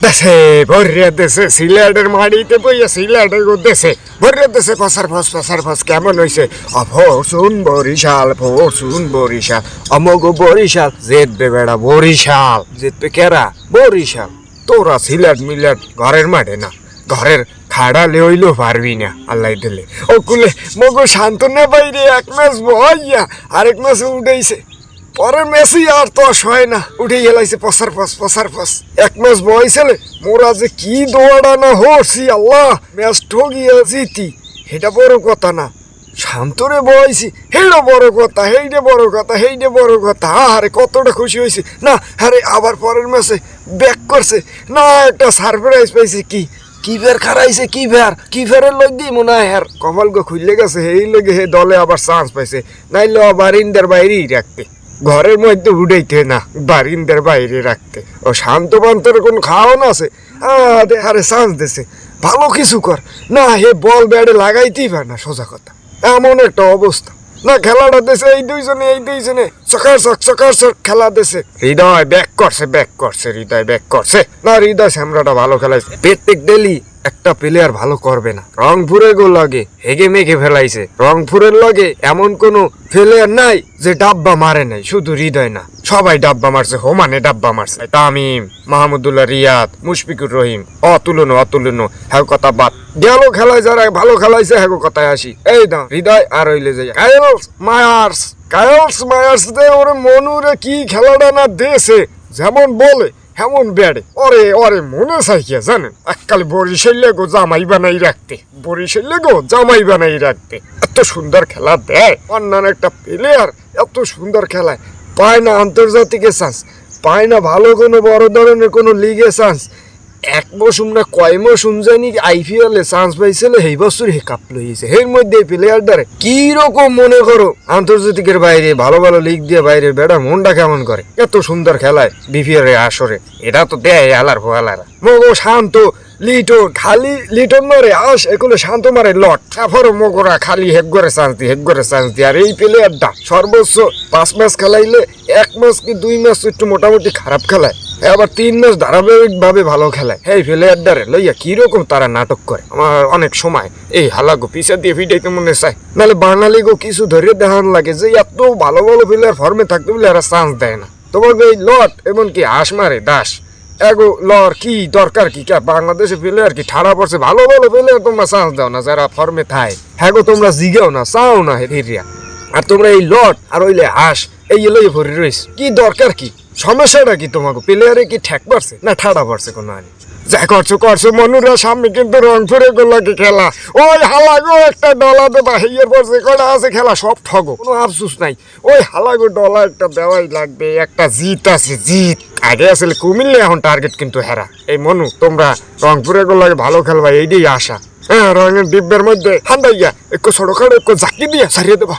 দেশে, ভরিয়া দেশে, সিলেটের মাটিতে বইয়া সিলেটের দেশে ভরিয়া দেশে পসার ফস পসার ফস কেমন হইছে? অফসুন বরিশাল ফসুন বরিশাল, অমগ বরিশাল জেতবে বেড়া বরিশাল জেতবে কেরা? বরিশাল। তোরা সিলেট মিলেট ঘরের মাঠে না, ঘরের খাড়া লেইলেও পারবি না, আল্লাহ দিলে। ও কুলে মগো শান্ত নে বাইরে এক মাস বইয়া আরেক মাস উঠেইছে। পরের মেসি আর তো হয় না। উঠে গেলাইছে পসার ফস পসার ফস এক মাস বয়সেলে মোরা যে কি দৌড়া না হরছি আল্লাহ, ম্যাচ ঠগিয়া জিতি এটা বড় কথা না। শান্তরে বয়সি হেইটা বড় কথা হেইটে বড় কথা হেইটে বড় কথা। আরে কতটা খুশি হয়েছি না, আরে, আবার পরের ম্যাচে ব্যাক করছে। না, একটা সারপ্রাইজ পাইছে কি? কি ফের খারাইছে, কি ফের কি ফেরের দি মনে হয় হ্যার গো খুললে গেছে এই লেগে হে দলে আবার চান্স পাইছে। নাইলে আবার ইন্দার বাইরেই রাখতে ঘরের মধ্যে উঠাইতে না, বারিন্দার বাইরে রাখতে। ও শান্ত বান্তর কোন খাওয়ানো আছে? আরে আরে চান্স দিছে। ভালো কিছু কর। না, হে বল ব্যাটে লাগাইতেই পার না, সোজা কথা। এমন একটা অবস্থা। না, খেলাটা দেশে এই দুইজনে এই দুইজনে। চকার চক চকার চক খেলা দেশে হৃদয় ব্যাক করছে ব্যাক করছে, হৃদয় ব্যাক করছে। না, হৃদয় শ্যামরাটা ভালো খেলাইছে। প্রত্যেক ডেলি একটা প্লেয়ার ভালো করবে না। রংপুরে গো লাগে হেগে মেঘে ফেলাইছে। রংপুরের লগে এমন কোনো প্লেয়ার নাই যে ডাব্বা মারে নাই, শুধু হৃদয় না। সবাই ডাব্বা মারছে, হোমানে ডাব্বা মারছে। তামিম, মাহমুদুল্লাহ, রিয়াদ, মুশফিকুর রহিম, অতুলনো অতুলনো হ্যাঁ কথা বাদ। গেল খেলায় যারা ভালো খেলাইছে হ্যাঁ কথায় আসি। এই দাও, হৃদয় আর হইলে যাই মায়ার্স কায়লস মায়ার্স দে, ওরে মনুরে কি খেলাটা না দেশে যেমন বলে। হেমন বেড়ে। ওরে ওরে, মনে সাইকিয়া জানেন? এককাল বরিশের গো জামাই বানাই রাখতে। বরিশের গো জামাই বানাই রাখতে। এত সুন্দর খেলা দেয়। অন্যান্য একটা প্লেয়ার এত সুন্দর খেলায়। পায় না আন্তর্জাতিকে চান্স পায় না ভালো কোনো বড় ধরনের কোনো লিগে চান্স এক মৌসুম না, কয় মৌসুম জানি আইপিএল এ চান্স পাইছিল, সেই বছর হে কাপ লইছে এর মধ্যে প্লেয়ার দ্বারে কি রকম মনে করো, আন্তর্জাতিকের বাইরে, ভালো ভালো লিগ দিয়ে বাইরে বেড়া মনটা কেমন করে? এত সুন্দর খেলায় বিপিএল এর আসরে। এটা তো দেয় আলার ফোয়ালারা। মগো শান্ত লিটন খালি লিটন মারে, আস, এগুলো শান্ত মারে, লট। তারপর মগরা খালি হেক করে চান্স দি হেক করে চান্স দি আর এই প্লেয়ারটা সর্বোচ্চ পাঁচ ম্যাচ খেলাইলে, এক ম্যাচ কি দুই ম্যাচ একটু মোটামুটি খারাপ খেলায়। আবার তিন ম্যাচ ধারাবাহিক ভাবে ভালো খেলায় এই প্লেয়ারটারে লইয়া কীরকম তারা নাটক করে? আমার অনেক সময় এই হালাগো পিছা দিয়ে ফিটাইতে মনে চায়। নাহলে বাঙালি গো কিছু ধরে দেখান লাগে যে এত ভালো ভালো প্লেয়ার ফর্মে থাকতে বলে এরা চান্স দেয় না। তোমাকে এই লট এমনকি হাঁস মারে, দাস। এগো লর কি দরকার কি? কে বাংলাদেশে প্লেয়ার কি ঠাড়া পড়ছে? ভালো ভালো প্লেয়ার তোমরা চান্স দাও না, যারা ফর্মে থায়। হ্যাঁ গো তোমরা জিগাও না, চাও না হেরিয়া। আর তোমরা এই লট আর ওইলে হাঁস, এই এলোই ভরে রয়েছে কি দরকার কি? সমস্যাটা কি তোমাকে? প্লেয়ারে কি ঠেক পারছে? না ঠাড়া পড়ছে কোনো আনি যা করছ করছ, মনুরা সামনে কিন্তু রংপুরে গোলাকে খেলা? ওই হালাগো একটা ডলা দেবা হেইয়ের পড়ছে, কটা আছে খেলা? সব ঠগো। কোনো আফসুস নাই। ওই হালাগো ডলা একটা দেওয়াই লাগবে, একটা জিত আছে, জিত। আগে আসলে কুমিল্লে, এখন টার্গেট কিন্তু হেরা। এই মনু, তোমরা রংপুরে গোলাকে ভালো খেলবা, এইটাই আশা। হ্যাঁ রঙের ডিব্বের মধ্যে হান্দাইয়া, একটু খাটো একটু জাকি দিয়া সারিয়ে দেবা।